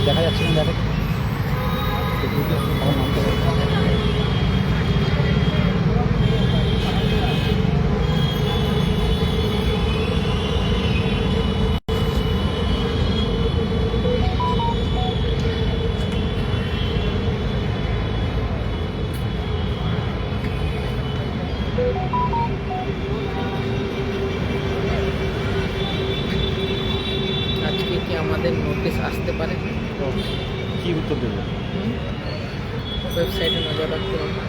দেখা যাচ্ছে না কি আমাদের নোটিশ আসতে পারে? তো কি উত্তর দেবে? ওয়েবসাইটে নজর রাখতে হবে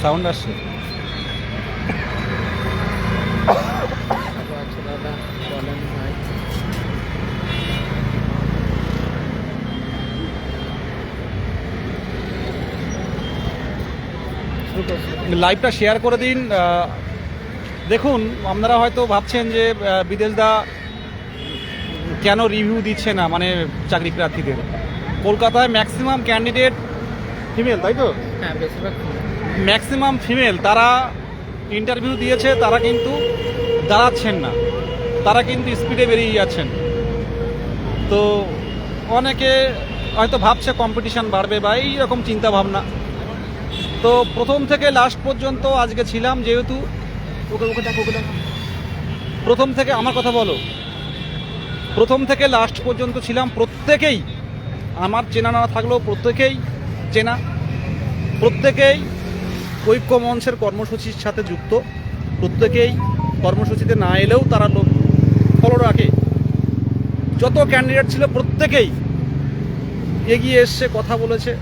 সাউন্ড আসছে? দাদা বলেন ভাই। শুরু কর। লাইভটা শেয়ার করে দিন দেখুন আপনারা হয়তো ভাবছেন যে বিদেশদা কেন রিভিউ দিচ্ছে না মানে চাকরি প্রার্থীদের? কলকাতায় ম্যাক্সিমাম ক্যান্ডিডেট ফিমেল তাই তো? হ্যাঁ বেশিরভাগ ম্যাক্সিমাম ফিমেল তারা ইন্টারভিউ দিয়েছে তারা কিন্তু দাঁড়াচ্ছেন না। তারা কিন্তু স্পিডে বেরিয়ে যাচ্ছেন। তো অনেকে হয়তো ভাবছে কম্পিটিশন বাড়বে বা এইরকম চিন্তা ভাবনা তো প্রথম থেকে লাস্ট পর্যন্ত আজকে ছিলাম যেহেতু ওকে ওকে ডাক, ওকে ডাক। প্রথম থেকে আমার কথা বলো। প্রথম থেকে লাস্ট পর্যন্ত ছিলাম প্রত্যেকেই। আমার চেনা না থাকলেও প্রত্যেকেই চেনা, প্রত্যেকেই ঐক্য মঞ্চের কর্মসূচির সাথে যুক্ত, প্রত্যেকেই কর্মসূচিতে না এলেও তারা লোক ফলো রাখে। যত ক্যান্ডিডেট ছিল প্রত্যেকেই এগিয়ে এসছে, কথা বলেছে।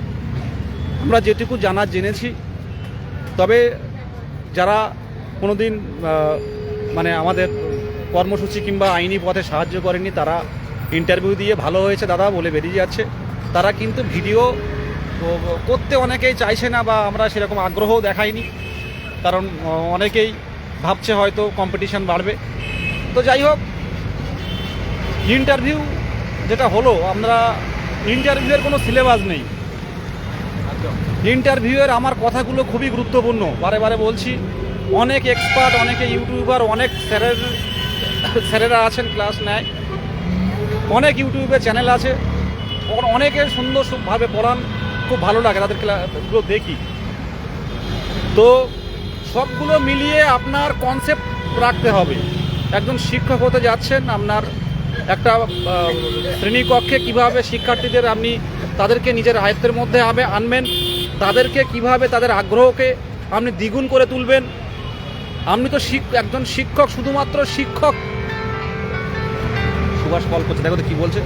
আমরা যেটুকু জানা জেনেছি, তবে যারা কোনোদিন মানে আমাদের কর্মসূচি কিংবা আইনি পথে সাহায্য করেনি তারা ইন্টারভিউ দিয়ে ভালো হয়েছে দাদা বলে বেরিয়ে যাচ্ছে। তারা কিন্তু ভিডিও করতে অনেকেই চাইছে না বা আমরা সেরকম আগ্রহ দেখাইনি। কারণ অনেকেই ভাবছে হয়তো কম্পিটিশান বাড়বে। তো যাই হোক ইন্টারভিউ যেটা হলো, আমরা ইন্টারভিউয়ের কোনো সিলেবাস নেই। ইন্টারভিউয়ের আমার কথাগুলো খুবই গুরুত্বপূর্ণ। বারে বারে বলছি, অনেক এক্সপার্ট অনেকে ইউটিউবার অনেক স্যারের স্যারেরা আছেন, ক্লাস নেয়। অনেক ইউটিউবে চ্যানেল আছে। অনেকে সুন্দরভাবে পড়ান, খুব ভালো লাগে তাদের ক্লাসগুলো দেখি। তো সবগুলো মিলিয়ে আপনার কনসেপ্ট রাখতে হবে। একজন শিক্ষক হতে যাচ্ছেন, আপনার একটা শ্রেণীকক্ষে কীভাবে শিক্ষার্থীদের আপনি তাদেরকে নিজের আয়ত্তের মধ্যে আবে আনবেন, তাদেরকে কীভাবে তাদের আগ্রহকে আপনি দ্বিগুণ করে তুলবেন। আপনি তো একজন শিক্ষক, শুধুমাত্র শিক্ষক সুভাষ কল করছে। দেখো তো কি বলছে।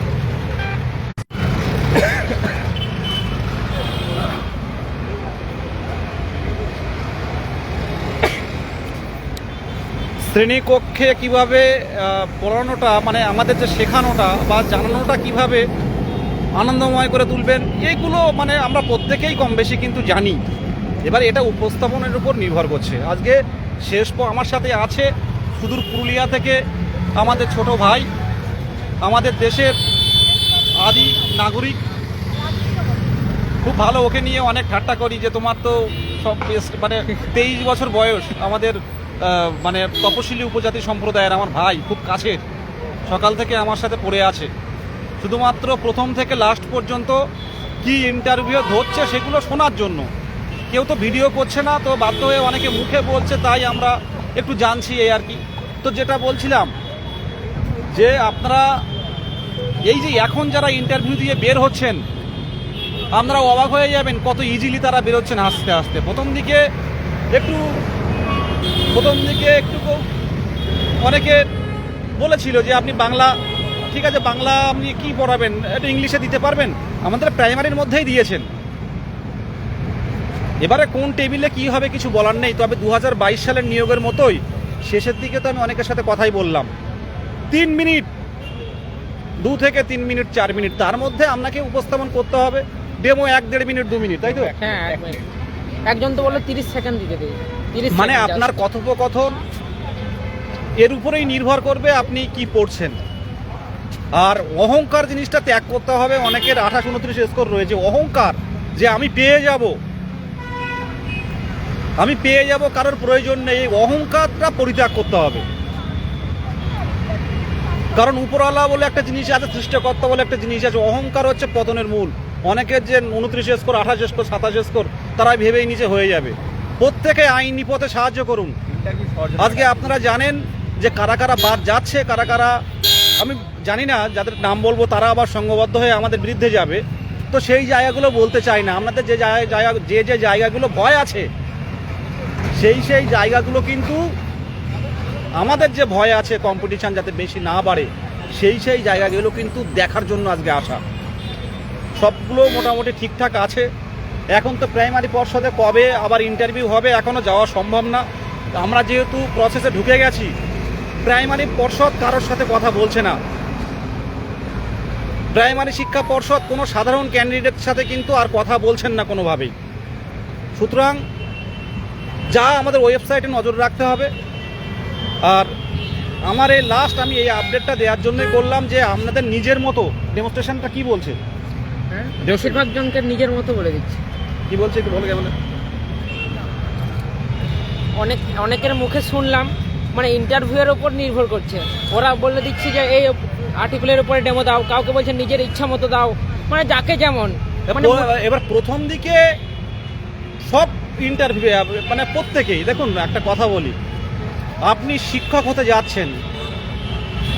শ্রেণীকক্ষে কীভাবে পড়ানোটা মানে আমাদের যে শেখানোটা বা জানানোটা কীভাবে আনন্দময় করে তুলবেন এইগুলো মানে আমরা প্রত্যেকেই কম বেশি কিন্তু জানি। এবার এটা উপস্থাপনের উপর নির্ভর করছে। আজকে শেষ আমার সাথে আছে সুদূর পুরুলিয়া থেকে আমাদের ছোট ভাই আমাদের দেশের আদি নাগরিক। খুব ভালো ওকে নিয়ে অনেক ঠাট্টা করি যে তোমার তো সব মানে তেইশ বছর বয়স আমাদের মানে তপশিলি উপজাতি সম্প্রদায়ের আমার ভাই, খুব কাছের। সকাল থেকে আমার সাথে পড়ে আছে। শুধুমাত্র প্রথম থেকে লাস্ট পর্যন্ত কি ইন্টারভিউ ধরছে সেগুলো শোনার জন্য। কেউ তো ভিডিও করছে না, তো বাধ্য হয়ে অনেকে মুখে বলছে, তাই আমরা একটু জানছি এই আর কি। তো যেটা বলছিলাম যে আপনারা এই যে এখন যারা ইন্টারভিউ দিয়ে বের হচ্ছেন, আপনারা অবাক হয়ে যাবেন কত ইজিলি তারা বেরোচ্ছেন আস্তে আস্তে প্রথম দিকে একটু, প্রথম দিকে একটু অনেকে বলেছিল যে আপনি বাংলা, ঠিক আছে, বাংলা আপনি কি পড়াবেন? একটু ইংলিশে দিতে পারবেন? আমাদের প্রাইমারির মধ্যেই দিয়েছেন। এবারে কোন টেবিলে কি হবে কিছু বলার নেই, তবে দু হাজার বাইশ সালের নিয়োগের মতোই শেষের দিকে তো আমি অনেকের সাথে কথাই বললাম। তিন মিনিট দু থেকে তিন মিনিট চার মিনিট। তার মধ্যে আপনাকে উপস্থাপন করতে হবে। ডেমো এক দেড় মিনিট দু মিনিট তাই তো? হ্যাঁ একজন তো বলল তিরিশ সেকেন্ড দিতে তিরিশ মানে আপনার কথোপকথন এর উপরেই নির্ভর করবে আপনি কি পড়ছেন। আর অহংকার জিনিসটা ত্যাগ করতে হবে অনেকের আঠাশ উনত্রিশ স্কোর রয়েছে। অহংকার যে আমি পেয়ে যাব। আমি পেয়ে যাব কারোর প্রয়োজন নেই। অহংকারটা পরিত্যাগ করতে হবে। কারণ উপরওয়ালা বলে একটা জিনিস আছে, সৃষ্টিকর্তা বলে একটা জিনিস আছে, অহংকার হচ্ছে পতনের মূল। অনেকের যে উনত্রিশ স্কোর, আঠাশ স্কোর, সাতাশ স্কোর তারা ভেবেই নিচে হয়ে যাবে। প্রত্যেকে আইনি পথে সাহায্য করুন। আজকে আপনারা জানেন যে কারা কারা বাদ যাচ্ছে, কারা কারা, আমি জানি না যাদের নাম বলব, তারা আবার সংঘবদ্ধ হয়ে আমাদের বিরুদ্ধে যাবে। তো সেই জায়গাগুলো বলতে চাই না। আপনাদের যে জায়গা যে যে জায়গাগুলো ভয় আছে, সেই সেই জায়গাগুলো কিন্তু আমাদের যে ভয় আছে কম্পিটিশন যাতে বেশি না বাড়ে, সেই সেই জায়গাগুলো কিন্তু দেখার জন্য আজকে আসা। সবগুলো মোটামুটি ঠিকঠাক আছে। এখন তো প্রাইমারি পর্ষদে কবে আবার ইন্টারভিউ হবে এখনও যাওয়া সম্ভব না। আমরা যেহেতু প্রসেসে ঢুকে গেছি প্রাইমারি পর্ষদ কারোর সাথে কথা বলছে না। প্রাইমারি শিক্ষা পর্ষদ কোনো সাধারণ ক্যান্ডিডেটের সাথে কিন্তু আর কথা বলছেন না কোনোভাবেই। সুতরাং যা আমাদের ওয়েবসাইটে নজর রাখতে হবে। আর আমার এই লাস্ট আমি এই আপডেটটা দেওয়ার জন্যই করলাম যে আপনাদের নিজের মতো ডেমনস্ট্রেশনটা কি বলছে? হ্যাঁ? বেশিরভাগ জনকে নিজের মতো বলে দিচ্ছে। কি বলছে একটু বলে কেমন? অনেক অনেকের মুখে শুনলাম মানে ইন্টারভিউয়ের উপর নির্ভর করছে। ওরা বলে দিচ্ছে যে এই আর্টিকেলের উপরে ডেমো দাও কাউকে বলছে নিজের ইচ্ছা মতো দাও। মানে যাকে যেমন মানে এবার প্রথম দিকে সব ইন্টারভিউ মানে প্রত্যেকেই দেখুন একটা কথা বলি। আপনি শিক্ষক হতে যাচ্ছেন।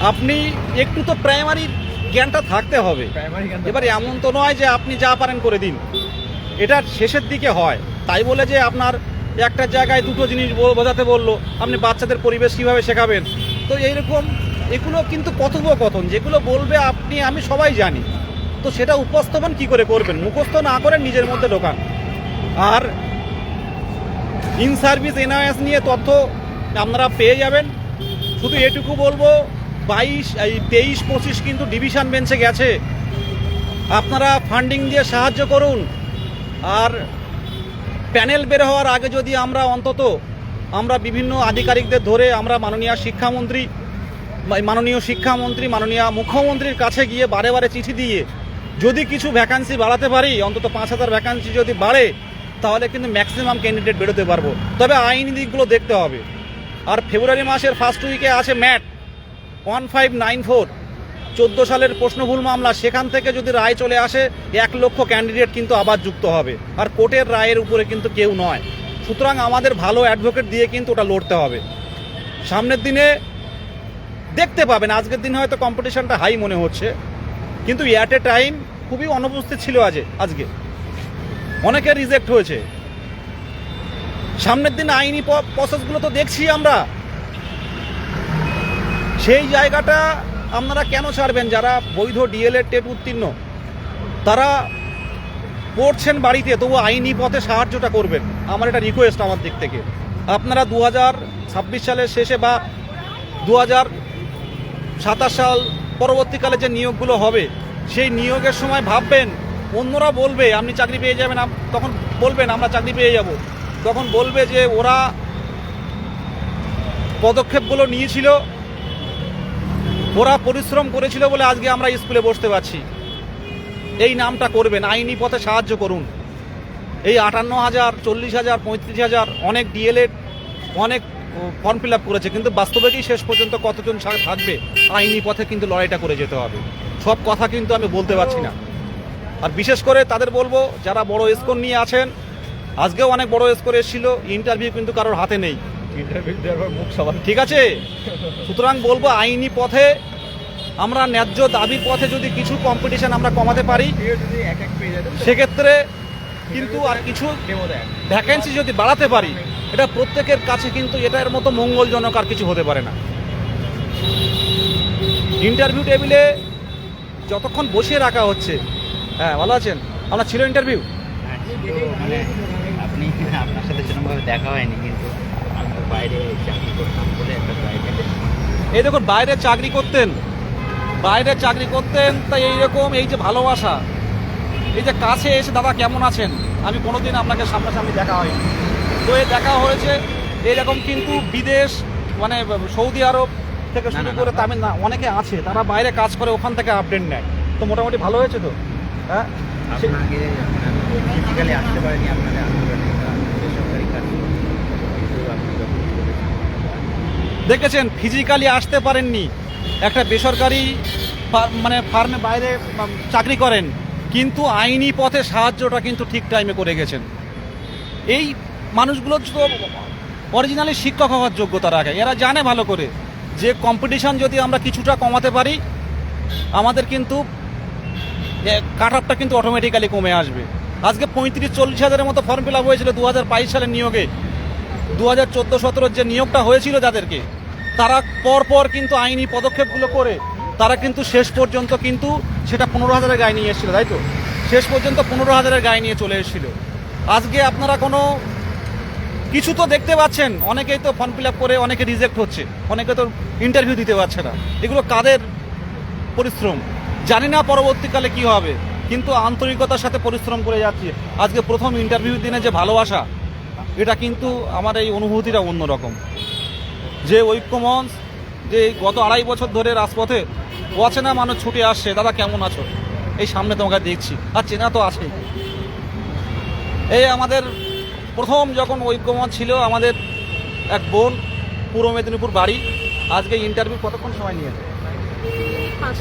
আপনি একটু তো প্রাইমারি জ্ঞানটা থাকতে হবে। এবার এমন তো নয় যে আপনি যা পারেন করে দিন। এটা শেষের দিকে হয়। তাই বলে যে আপনার একটা জায়গায় দুটো জিনিস বোঝাতে বলল আপনি বাচ্চাদের পরিবেশ কীভাবে শেখাবেন? তো এইরকম এগুলো কিন্তু কথোপকথন যেগুলো বলবে আপনি আমি সবাই জানি। তো সেটা উপস্থাপন কি করে করবেন? মুখস্থ না করে নিজের মধ্যে ঢোকান। আর ইন সার্ভিস এনআইএস নিয়ে তথ্য আপনারা পেয়ে যাবেন। শুধু এটুকু বলব, বাইশ, এই তেইশ, পঁচিশ কিন্তু ডিভিশন বেঞ্চে গেছে। আপনারা ফান্ডিং দিয়ে সাহায্য করুন। আর প্যানেল বের হওয়ার আগে যদি আমরা অন্তত, আমরা বিভিন্ন আধিকারিকদের ধরে আমরা মাননীয় শিক্ষামন্ত্রী মাননীয় শিক্ষামন্ত্রী, মাননীয় মুখ্যমন্ত্রীর কাছে গিয়ে বারে বারে চিঠি দিয়ে যদি কিছু ভ্যাকান্সি বাড়াতে পারি, অন্তত পাঁচ হাজার ভ্যাকান্সি যদি বাড়ে, তাহলে কিন্তু ম্যাক্সিমাম ক্যান্ডিডেট বেরোতে পারব। তবে আইনি দিকগুলো দেখতে হবে। আর ফেব্রুয়ারি মাসের ফার্স্ট উইকে আছে mat. One five nine four চোদ্দ সালের প্রশ্নভুল মামলা, সেখান থেকে যদি রায় চলে আসে, এক লক্ষ ক্যান্ডিডেট কিন্তু আবার যুক্ত হবে। আর কোর্টের রায়ের উপরে কিন্তু কেউ নয়। সুতরাং আমাদের ভালো অ্যাডভোকেট দিয়ে কিন্তু ওটা লড়তে হবে। সামনের দিনে দেখতে পাবেন, আজকের দিনে হয়তো কম্পিটিশনটা হাই মনে হচ্ছে। কিন্তু অ্যাট এ টাইম খুবই অনুপস্থিত ছিল আজ আজকে। অনেকে রিজেক্ট হয়েছে। সামনের দিন আইনি প্রসেসগুলো তো দেখছি আমরা। সেই জায়গাটা আপনারা কেন ছাড়বেন? যারা বৈধ ডিএলএড টেট উত্তীর্ণ, তারা পড়ছেন বাড়িতে, তবু আইনি পথে সাহায্যটা করবেন। আমার এটা রিকোয়েস্ট আমার দিক থেকে। আপনারা দু হাজার ছাব্বিশ সালের শেষে বা দু হাজার সাতাশ সাল পরবর্তীকালে যে নিয়োগগুলো হবে, সেই নিয়োগের সময় ভাববেন, অন্যরা বলবে, আপনি চাকরি পেয়ে যাবেন তখন বলবেন, আমরা চাকরি পেয়ে যাব। তখন বলবে যে ওরা পদক্ষেপগুলো নিয়েছিল। ওরা পরিশ্রম করেছিল বলে আজকে আমরা স্কুলে বসতে পারছি। এই নামটা করবেন, আইনি পথে সাহায্য করুন। এই আটান্ন হাজার, চল্লিশ হাজার, পঁয়ত্রিশ হাজার অনেক ডিএলএড অনেক ফর্ম ফিল আপ করেছে, কিন্তু বাস্তবে কি শেষ পর্যন্ত কতজন থাকবে, আইনি পথে কিন্তু লড়াইটা করে যেতে হবে। সব কথা কিন্তু আমি বলতে পারছি না। আর বিশেষ করে তাদের বলব, যারা বড় স্কোর নিয়ে আছেন আজকেও অনেক বড় স্কোর এসেছিল ইন্টারভিউ কিন্তু কারোর হাতে নেই। ঠিক আছে? সুতরাং বলব আইনি পথে আমরা ন্যায্য দাবির পথে যদি কিছু কম্পিটিশন আমরা কমাতে পারি সেক্ষেত্রে কিন্তু আর কিছু ভ্যাকেন্সি যদি বাড়াতে পারি এটা প্রত্যেকের কাছে কিন্তু এটার মতো মঙ্গলজনক আর কিছু হতে পারে না। ইন্টারভিউ টেবিলে যতক্ষণ বসিয়ে রাখা হচ্ছে হ্যাঁ ভালো আছেন? আপনার ছিল ইন্টারভিউ মানে আপনি আপনার সাথে সেরকমভাবে দেখা হয়নি কিন্তু আমি তো বাইরে চাকরি করতাম বলে একটা প্রাইভেটে এই দেখুন বাইরে চাকরি করতেন বাইরে চাকরি করতেন তাই এইরকম এই যে ভালোবাসা এই যে কাছে এসে দাদা কেমন আছেন? আমি কোনোদিন আপনাকে সামনাসামনি দেখা হয়নি। তো এই দেখা হয়েছে এইরকম কিন্তু বিদেশ মানে সৌদি আরব থেকে শুরু করে তামিল না অনেকে আছে তারা বাইরে কাজ করে ওখান থেকে আপডেট নেয়। তো মোটামুটি ভালো হয়েছে তো? হ্যাঁ? আসতে পারেনি আপনাদের আন্দোলনে বা বেসরকারি কাজ কিন্তু আপনি যখন করেছেন, দেখেছেন ফিজিক্যালি আসতে পারেননি। একটা বেসরকারি মানে ফার্মে বাইরে চাকরি করেন, কিন্তু আইনি পথে সাহায্যটা কিন্তু ঠিক টাইমে করে গেছেন। এই মানুষগুলো তো অরিজিনালি শিক্ষক হওয়ার যোগ্যতা রাখে এরা জানে ভালো করে যে কম্পিটিশন যদি আমরা কিছুটা কমাতে পারি, আমাদের কিন্তু কাট কিন্তু অটোমেটিক্যালি কমে আসবে। আজকে পঁয়ত্রিশ, চল্লিশ হাজারের মতো ফর্ম ফিল আপ হয়েছিল দু হাজার বাইশ সালের নিয়োগে। দু হাজার চোদ্দ, সতেরোর যে নিয়োগটা হয়েছিল যাদেরকে তারা পর পর কিন্তু আইনি পদক্ষেপগুলো করে, তারা কিন্তু শেষ পর্যন্ত কিন্তু সেটা পনেরো হাজারের গায়ে নিয়ে এসেছিল, তাই তো? শেষ পর্যন্ত পনেরো হাজারের গায়ে নিয়ে চলে এসেছিল। আজকে আপনারা কোনো কিছু তো দেখতে পাচ্ছেন, অনেকেই তো ফর্ম ফিল করে, অনেকে রিজেক্ট হচ্ছে, অনেকে তো ইন্টারভিউ দিতে পারছে না। এগুলো কাদের পরিশ্রম? জানি না পরবর্তীকালে কি হবে, কিন্তু আন্তরিকতার সাথে পরিশ্রম করে যাচ্ছি। আজকে প্রথম ইন্টারভিউ দিনে যে ভালোবাসা, এটা কিন্তু আমার এই অনুভূতিটা অন্যরকম। যে ঐক্যমঞ্চ যে গত আড়াই বছর ধরে রাজপথে অচেনা মানুষ ছুটে আসছে দাদা কেমন আছো? এই সামনে তোমাকে দেখছি। আর চেনা তো আছেই এই আমাদের প্রথম যখন ঐক্যমত ছিল আমাদের এক বোন পূর্ব মেদিনীপুর বাড়ি। আজকে ইন্টারভিউ কতক্ষণ সময় নিয়েছে পাঁচ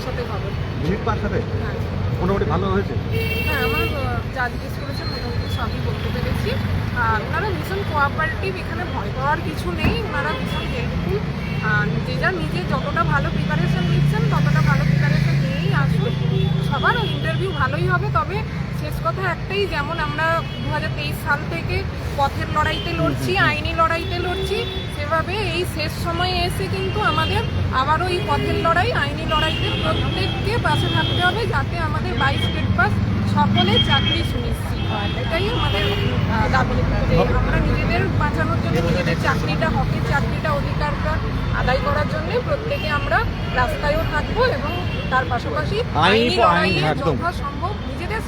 সাথে মোটামুটি ভালো হয়েছে? হ্যাঁ আমার যা জিজ্ঞেস করেছে মোটামুটি সবই বলতে পেরেছি। আর ওনারা ভীষণ কোঅপারেটিভ এখানে ভয় পাওয়ার কিছু নেই। ওনারা ভীষণ হেল্পফুল যে যা নিজে যতটা ভালো প্রিপারেশন নিচ্ছেন, ততটা ভালো প্রিপারেশন নিয়েই আসুন। সবার ইন্টারভিউ ভালোই হবে, তবে শেষ কথা একটাই যেমন আমরা দু হাজার তেইশ সাল থেকে পথের লড়াইতে লড়ছি আইনি লড়াইতে লড়ছি সেভাবে এই শেষ সময়ে এসে কিন্তু আমাদের আবারও এই পথের লড়াই আইনি লড়াইতে প্রত্যেককে পাশে থাকতে হবে যাতে আমাদের বাইশ স্টেট পাস সকলে চাকরি সুনিশ্চিত হয়। এটাই আমাদের দাবি। যে আমরা নিজেদের বাঁচানোর জন্য নিজেদের চাকরিটা হকের চাকরিটা অধিকারটা আদায় করার জন্য প্রত্যেকে আমরা রাস্তায়ও থাকব এবং তার পাশাপাশি আইনি লড়াইয়ে। যথাসম্ভব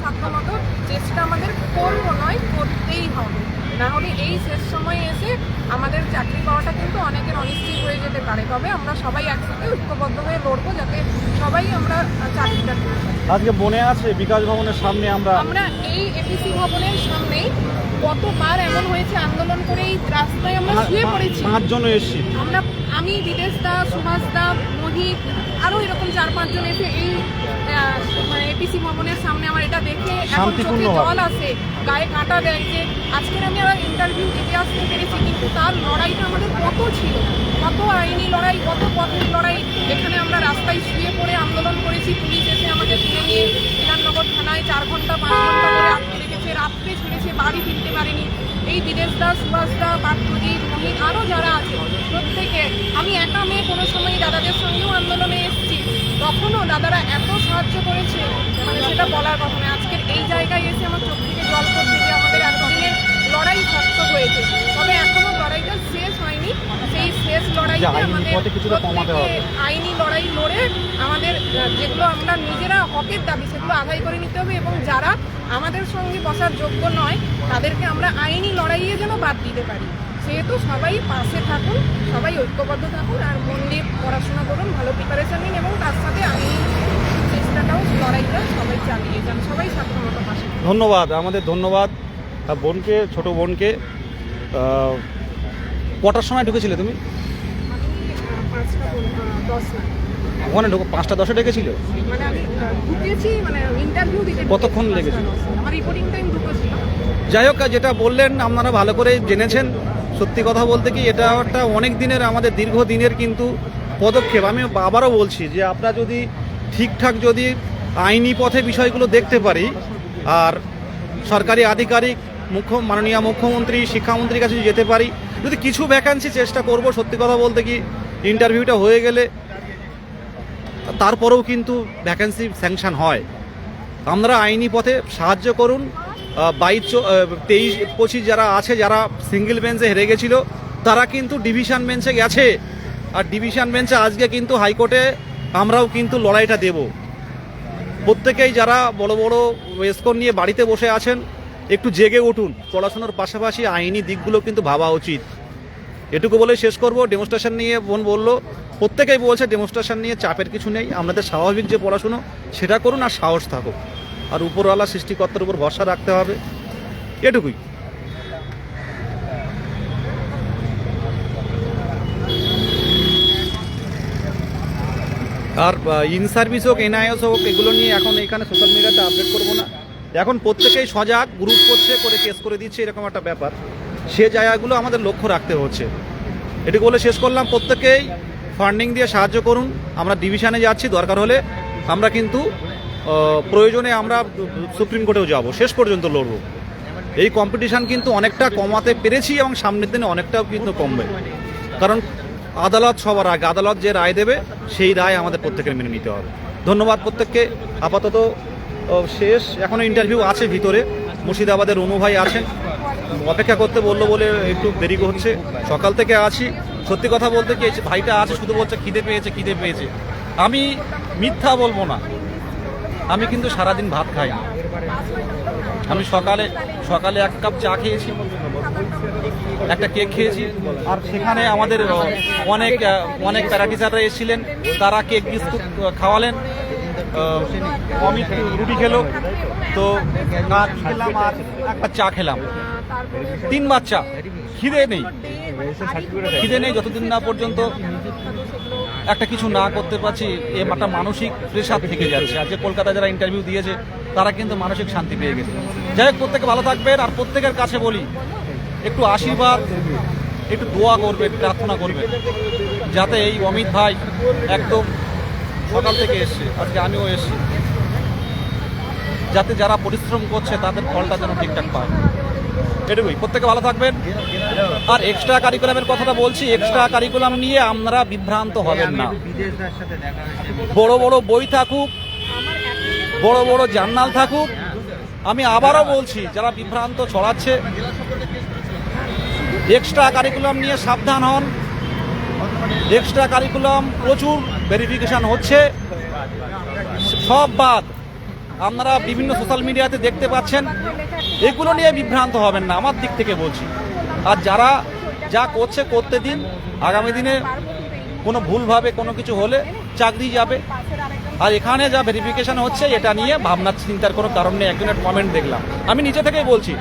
সাধ্যমতো চেষ্টা আমাদের করব নয় করতেই হবে। না হলে এই শেষ সময়ে এসে আমাদের চাকরি পাওয়াটা কিন্তু অনেকের অনিশ্চিত হয়ে যেতে পারে। তবে আমরা সবাই একসাথে ঐক্যবদ্ধ হয়ে লড়বো যাতে সবাই আমরা চাকরিটা আজকে মনে আছে বিকাশ ভবনের সামনে আমরা আমরা এই এপিসি ভবনের সামনেই কতবার এমন হয়েছে আন্দোলন করে এই রাস্তায় আমরা শুয়ে পড়েছি। পাঁচজন এসেছি। আমরা আমি বিদেশ দা সুভাষ দা মোহিত আরও এরকম চার পাঁচজন এসে এই মানে এপিসি ভবনের সামনে আমার এটা দেখে এখন চোখে জল আসে গায়ে কাঁটা দেয় যে আজকের আমি আবার ইন্টারভিউ দিতে আসতে পেরেছি কিন্তু তার লড়াইটা আমাদের কত ছিল? কত আইনি লড়াই কত পথের লড়াই? এখানে আমরা রাস্তায় শুয়ে পড়ে আন্দোলন করেছি পুলিশ এসে আমাকে তুলে নিয়ে বিধাননগর থানায় চার ঘণ্টা পাঁচ ঘণ্টা ধরে আটকে রাত্রে ছেড়েছে, বাড়ি ফিরতে পারেনি। এই দা সুভাষ দা পার্থজিৎ মহিন আরও যারা আছে, প্রত্যেকে, আমি একা মেয়ে কোনো সময় দাদাদের সঙ্গেও আন্দোলনে এসেছি। তখনও দাদারা এত সাহায্য করেছে মানে সেটা বলার কথা নয়। আজকের এই জায়গায় এসে আমার চোখ থেকে জল পড়ছে যে আমাদের এতদিনের লড়াই সার্থক হয়েছে তবে এখনও লড়াইটা শেষ হয়নি লড়াইতে যে আইনি লড়াই লড়ে আমাদের যেগুলো আমরা নিজেরা হকের দাবি সেগুলো আদায় করে নিতে হবে এবং যারা আমাদের সঙ্গে বসার যোগ্য নয় তাদেরকে আমরা আইনি লড়াইয়ে যেন বাদ দিতে পারি। সেহেতু সবাই পাশে থাকুন সবাই ঐক্যবদ্ধ থাকুন আর মন দিয়ে পড়াশোনা করুন ভালো প্রিপারেশন নিন এবং তার সাথে আইনি চেষ্টাটাও লড়াইটা সবাই চালিয়ে যান সবাই সাধ্যমতো পাশে ধন্যবাদ আমাদের ধন্যবাদ। বোনকে ছোট বোনকে। কটার সময় ঢুকেছিলে তুমি? পাঁচটা দশ না। ওখানে ঢুকে পাঁচটা দশে ডেকেছিল? মানে আমি ঢুকেছি মানে ইন্টারভিউ দিতে কতক্ষণ ঢুকেছি লেগেছিল? আমার রিপোর্টিং টাইম দুটো ছিল যাই হোক যেটা বললেন আপনারা ভালো করে জেনেছেন। সত্যি কথা বলতে কি এটা একটা অনেক দিনের আমাদের দীর্ঘ দিনের কিন্তু পদক্ষেপ। আমি আবারও বলছি যে আমরা যদি ঠিকঠাক যদি আইনি পথে বিষয়গুলো দেখতে পারি আর সরকারি আধিকারিক মুখ্য মাননীয় মুখ্যমন্ত্রী শিক্ষামন্ত্রীর কাছে যেতে পারি যদি কিছু ভ্যাকান্সি চেষ্টা করব সত্যি কথা বলতে কি ইন্টারভিউটা হয়ে গেলে তারপরেও কিন্তু ভ্যাকেন্সি স্যাংশন হয়। আমরা আইনি পথে সাহায্য করুন। বাইশ তেইশ, পঁচিশ যারা আছে, যারা সিঙ্গেল বেঞ্চে হেরে গেছিল, তারা কিন্তু ডিভিশন বেঞ্চে গেছে। আর ডিভিশন বেঞ্চে আজকে কিন্তু হাইকোর্টে আমরাও কিন্তু লড়াইটা দেব। প্রত্যেকেই যারা বড় বড় স্কোর নিয়ে বাড়িতে বসে আছেন, একটু জেগে উঠুন। পড়াশোনার পাশাপাশি আইনি দিকগুলো কিন্তু ভাবা উচিত। এটুকু বলে শেষ করব। ডেমনস্ট্রেশন নিয়ে বোন বলল, প্রত্যেকেই বলছে ডেমনস্ট্রেশন নিয়ে চাপের কিছু নেই। আমাদের স্বাভাবিক যে পড়াশুনো, সেটা করুন আর সাহস থাকুক। আর উপরওয়ালা সৃষ্টিকর্তার উপর ভরসা রাখতে হবে। এটুকুই। আর ইন সার্ভিস হোক এনআইএস হোক, এগুলো নিয়ে এখন এখানে সোশ্যাল মিডিয়াতে আপডেট করব না। এখন প্রত্যেকেই সজাগ গ্রুপ করছে, করে কেস করে দিচ্ছে, এরকম একটা ব্যাপার। সে জায়গাগুলো আমাদের লক্ষ্য রাখতে হচ্ছে। এটি বলে শেষ করলাম। প্রত্যেকেই ফান্ডিং দিয়ে সাহায্য করুন। আমরা ডিভিশনে যাচ্ছি, দরকার হলে আমরা কিন্তু প্রয়োজনে আমরা সুপ্রিম কোর্টেও যাব। শেষ পর্যন্ত লড়ব। এই কম্পিটিশান কিন্তু অনেকটা কমাতে পেরেছি এবং সামনের দিনে অনেকটাও কিন্তু কমবে। কারণ আদালত সবার আগে, আদালত যে রায় দেবে, সেই রায় আমাদের প্রত্যেকের মেনে নিতে হবে। ধন্যবাদ প্রত্যেককে। আপাতত শেষ। এখনও ইন্টারভিউ আছে ভিতরে। মুর্শিদাবাদের অনু ভাই আছেন। অপেক্ষা করতে বলল বলে একটু দেরি হচ্ছে। সকাল থেকে আছি। সত্যি কথা বলতে কি ভাইটা আছে, শুধু বলছে খিদে পেয়েছে খিদে পেয়েছে। আমি মিথ্যা বলব না। আমি কিন্তু সারাদিন ভাত খাই না। আমি সকালে সকালে এক কাপ চা খেয়েছি, একটা কেক খেয়েছি। আর সেখানে আমাদের অনেক অনেক প্যারাটিসাররা এসেছিলেন। তারা কেক বিস্কুট খাওয়ালেন। অমিত রুটি খেলো। তো খেলাম আর চা খেলাম। তিনবার বাচ্চা খিদে নেই। খিদে নেই যতদিন না পর্যন্ত একটা কিছু না করতে পারছি, এ একটা মানসিক প্রেশার থেকে যাচ্ছে। আর যে কলকাতায় যারা ইন্টারভিউ দিয়েছে, তারা কিন্তু মানসিক শান্তি পেয়ে গেছে। যাই হোক, প্রত্যেকে ভালো থাকবেন। আর প্রত্যেকের কাছে বলি, একটু আশীর্বাদ, একটু দোয়া করবেন, প্রার্থনা করবেন, যাতে এই অমিত ভাই একদম সকাল থেকে এসছে। আজকে আমিও এসছি। যাতে যারা পরিশ্রম করছে, তাদের ফলটা যেন ঠিকঠাক পায়। এটুকুই প্রত্যেকে ভালো থাকবেন। আর এক্সট্রা কারিকুলামের কথাটা বলছি এক্সট্রা কারিকুলাম নিয়ে আপনারা বিভ্রান্ত হবেন না। বড় বড় বই থাকুক, বড় বড় জার্নাল থাকুক, আমি আবারও বলছি, যারা বিভ্রান্ত ছড়াচ্ছে এক্সট্রা কারিকুলাম নিয়ে সাবধান হন। এক্সট্রা কারিকুলাম প্রচুর ভেরিফিকেশন হচ্ছে। সব বাদ। আপনারা বিভিন্ন সোশ্যাল মিডিয়াতে দেখতে পাচ্ছেন, এগুলো নিয়ে বিভ্রান্ত হবেন না, আমার দিক থেকে বলছি। আর যারা যা করছে করতে দিন, আগামী দিনে কোনো ভুলভাবে কোনো কিছু হলে চাকরি যাবে। আর এখানে যা ভেরিফিকেশন হচ্ছে, এটা নিয়ে ভাবনার চিন্তার কোনো কারণ নেই, একজনের কমেন্ট দেখলাম। আমি নিজে থেকেই বলছি,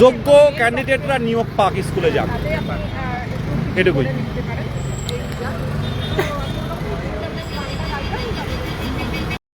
যোগ্য ক্যান্ডিডেটরা নিয়োগ পাক স্কুলে যাক। এটুকুই।